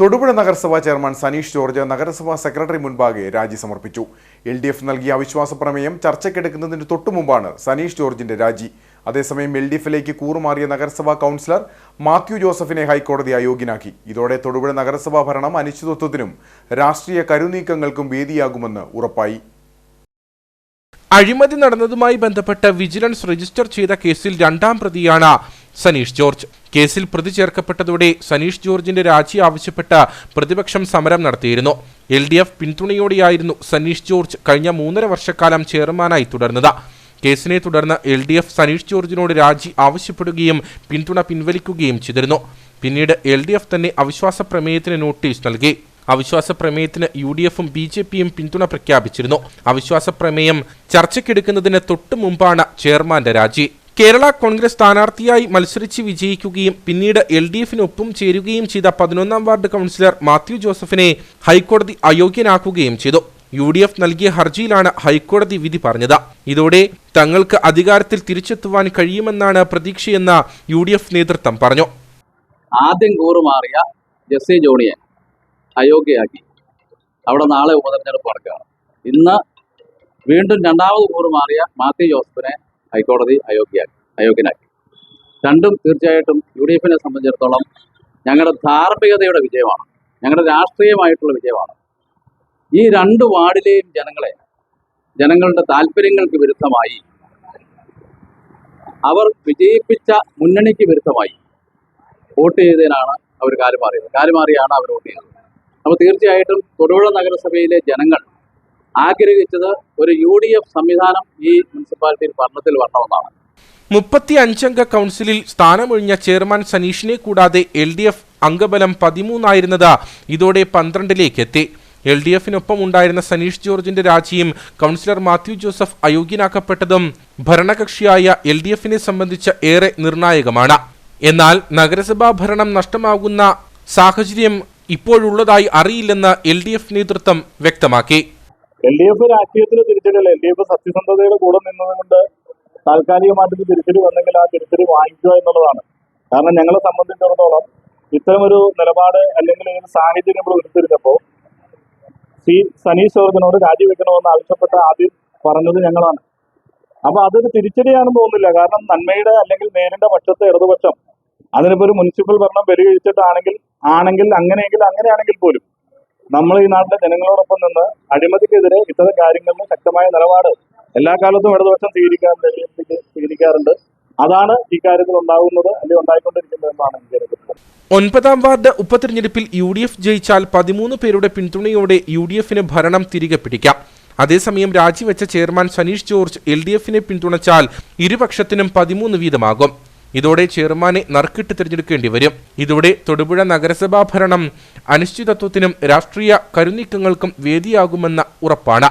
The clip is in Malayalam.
തൊടുപുഴ നഗരസഭാ ചെയർമാൻ സനീഷ് ജോർജ് നഗരസഭാ സെക്രട്ടറി മുൻപാകെ രാജി സമർപ്പിച്ചു. എൽ ഡി എഫ് നൽകിയ അവിശ്വാസ പ്രമേയം ചർച്ചയ്ക്കെടുക്കുന്നതിന് തൊട്ടുമുമ്പാണ് സനീഷ് ജോർജിന്റെ രാജി. അതേസമയം എൽ ഡി എഫിലേക്ക് കൂറുമാറിയ നഗരസഭാ കൗൺസിലർ മാത്യു ജോസഫിനെ ഹൈക്കോടതി അയോഗ്യനാക്കി. ഇതോടെ തൊടുപുഴ നഗരസഭാ ഭരണം അനിശ്ചിതത്വത്തിനും രാഷ്ട്രീയ കരുനീക്കങ്ങൾക്കും വേദിയാകുമെന്ന് ഉറപ്പായി. അഴിമതി നടന്നതുമായി ബന്ധപ്പെട്ട് വിജിലൻസ് രജിസ്റ്റർ ചെയ്ത കേസിൽ രണ്ടാം പ്രതിയാണ് സനീഷ് ജോർജ്. കേസിൽ പ്രതി ചേർക്കപ്പെട്ടതോടെ സനീഷ് ജോർജിന്റെ രാജി ആവശ്യപ്പെട്ട പ്രതിപക്ഷം സമരം നടത്തിയിരുന്നു. എൽ ഡി എഫ് പിന്തുണയോടെയായിരുന്നു സനീഷ് ജോർജ് കഴിഞ്ഞ മൂന്നര വർഷക്കാലം ചെയർമാനായി തുടർന്നത്. കേസിനെ തുടർന്ന് എൽ ഡി എഫ് സനീഷ് ജോർജിനോട് രാജി ആവശ്യപ്പെടുകയും പിന്തുണ പിൻവലിക്കുകയും ചെയ്തിരുന്നു. പിന്നീട് എൽ ഡി എഫ് തന്നെ അവിശ്വാസ പ്രമേയത്തിന് നോട്ടീസ് നൽകി. അവിശ്വാസ പ്രമേയത്തിന് യു ഡി എഫും ബി ജെ പിയും പിന്തുണ പ്രഖ്യാപിച്ചിരുന്നു. അവിശ്വാസ പ്രമേയം ചർച്ചയ്ക്കെടുക്കുന്നതിന് തൊട്ടു മുമ്പാണ് ചെയർമാന്റെ രാജി. കേരള കോൺഗ്രസ് സ്ഥാനാർത്ഥിയായി മത്സരിച്ച് വിജയിക്കുകയും പിന്നീട് എൽ ഡി എഫിനൊപ്പം ചേരുകയും ചെയ്ത പതിനൊന്നാം വാർഡ് കൗൺസിലർ മാത്യു ജോസഫിനെ ഹൈക്കോടതി അയോഗ്യനാക്കുകയും ചെയ്തു. യു ഡി എഫ് നൽകിയ ഹർജിയിലാണ് ഹൈക്കോടതി വിധി പറഞ്ഞത്. ഇതോടെ തങ്ങൾക്ക് അധികാരത്തിൽ തിരിച്ചെത്തുവാൻ കഴിയുമെന്നാണ് പ്രതീക്ഷയെന്ന് യു ഡി എഫ് നേതൃത്വം പറഞ്ഞു. ആദ്യം കൂറുമാറിയ ജെസ്സി ജോണിയെ അയോഗ്യയാക്കി. അവിടെ നാളെ ഉപതെരഞ്ഞെടുപ്പ് നടക്കുകയാണ്. ഇന്ന് വീണ്ടും രണ്ടാമത് കൂറുമാറിയ മാത്യു ജോസഫിനെ ഹൈക്കോടതി അയോഗ്യയാക്കി. അയോഗ്യനാക്കി രണ്ടും തീർച്ചയായിട്ടും യു ഡി എഫിനെ സംബന്ധിച്ചിടത്തോളം ഞങ്ങളുടെ ധാർമ്മികതയുടെ വിജയമാണ്. ഞങ്ങളുടെ രാഷ്ട്രീയമായിട്ടുള്ള വിജയമാണ്. ഈ രണ്ട് വാർഡിലെയും ജനങ്ങളെ ജനങ്ങളുടെ താല്പര്യങ്ങൾക്ക് വിരുദ്ധമായി അവർ വിജയിപ്പിച്ച മുന്നണിക്ക് വിരുദ്ധമായി വോട്ട് ചെയ്തതിനാണ് അവർ കാലുമാറിയത് കാലുമാറിയാണ് അവർ വോട്ട് ചെയ്തത്. അപ്പോൾ തീർച്ചയായിട്ടും തൊടുപുഴ നഗരസഭയിലെ ജനങ്ങൾ ആഗ്രഹിച്ചത് ഒരു യു ഡി എഫ് സംവിധാനം ഈ മുനിസിപ്പാലിറ്റിയിൽ ഭരണത്തിൽ വരണമെന്നാണ്. മുപ്പത്തി അഞ്ചംഗ കൗൺസിലിൽ സ്ഥാനമൊഴിഞ്ഞ ചെയർമാൻ സനീഷിനെ കൂടാതെ എൽ ഡി എഫ് അംഗബലം പതിമൂന്നായിരുന്നത് ഇതോടെ പന്ത്രണ്ടിലേക്ക് എത്തി എൽ ഡി എഫിനൊപ്പം ഉണ്ടായിരുന്ന സനീഷ് ജോർജിന്റെ രാജിയും കൗൺസിലർ മാത്യു ജോസഫ് അയോഗ്യനാക്കപ്പെട്ടതും ഭരണകക്ഷിയായ എൽ ഡി എഫിനെ സംബന്ധിച്ച് ഏറെ നിർണായകമാണ്. എന്നാൽ നഗരസഭാ ഭരണം നഷ്ടമാകുന്ന സാഹചര്യം ഇപ്പോഴുള്ളതായി അറിയില്ലെന്ന് എൽ ഡി എഫ് നേതൃത്വം വ്യക്തമാക്കി. എൽ ഡി എഫ് രാഷ്ട്രീയത്തിന് തിരിച്ചടിയല്ല. എൽ ഡി എഫ് സത്യസന്ധതയുടെ കൂടെ നിന്നതുകൊണ്ട് താൽക്കാലികമായിട്ട് തിരിച്ചടി വന്നെങ്കിൽ ആ തിരിച്ചടി വാങ്ങിക്കുക എന്നുള്ളതാണ്. കാരണം ഞങ്ങളെ സംബന്ധിച്ചിടത്തോളം ഇത്തരമൊരു നിലപാട് അല്ലെങ്കിൽ ഒരു സാഹചര്യം ഇവിടെ ഉരുത്തിരിഞ്ഞപ്പോൾ സി സനീഷ് ജോർജിനോട് രാജിവെക്കണമെന്ന് ആവശ്യപ്പെട്ട ആദ്യം പറഞ്ഞത് ഞങ്ങളാണ്. അപ്പൊ അതൊരു തിരിച്ചടിയാണെന്ന് തോന്നുന്നില്ല. കാരണം നന്മയുടെ അല്ലെങ്കിൽ നേരിന്റെ പക്ഷത്തെ ഇടതുപക്ഷം അതിനിപ്പോ ഒരു മുനിസിപ്പൽ ഭരണം പരിഹരിച്ചിട്ടാണെങ്കിൽ ആണെങ്കിൽ അങ്ങനെയെങ്കിൽ അങ്ങനെയാണെങ്കിൽ പോലും നമ്മൾ ഈ നാട്ടിലെ ജനങ്ങളോടൊപ്പം നിന്ന് അഴിമതിക്കെതിരെ ഇത്തരം കാര്യങ്ങളിൽ ശക്തമായ നിലപാട് എല്ലാ കാലത്തും ഇടതുപക്ഷം സ്വീകരിക്കാറുണ്ട് സ്വീകരിക്കാറുണ്ട് അതാണ് കാര്യത്തിൽ ഉണ്ടാകുന്നത് അല്ലെങ്കിൽ ഉണ്ടായിക്കൊണ്ടിരിക്കുന്നതെന്നാണ് എനിക്ക് തോന്നുന്നത് ഒൻപതാം വാർഡ് ഉപതെരഞ്ഞെടുപ്പിൽ യു ഡി എഫ് ജയിച്ചാൽ പതിമൂന്ന് പേരുടെ പിന്തുണയോടെ യു ഡി എഫിന് ഭരണം തിരികെ പിടിക്കാം. അതേസമയം രാജിവെച്ച chairman Saneesh George L D എഫിനെ പിന്തുണച്ചാൽ ഇരുപക്ഷത്തിനും പതിമൂന്ന് വീതമാകും. ഇതോടെ ചെയർമാനെ നറുക്കിട്ട് തിരഞ്ഞെടുക്കേണ്ടി വരും. ഇതോടെ തൊടുപുഴ നഗരസഭാ ഭരണം അനിശ്ചിതത്വത്തിനും രാഷ്ട്രീയ കരുനീക്കങ്ങൾക്കും വേദിയാകുമെന്ന ഉറപ്പാണ്.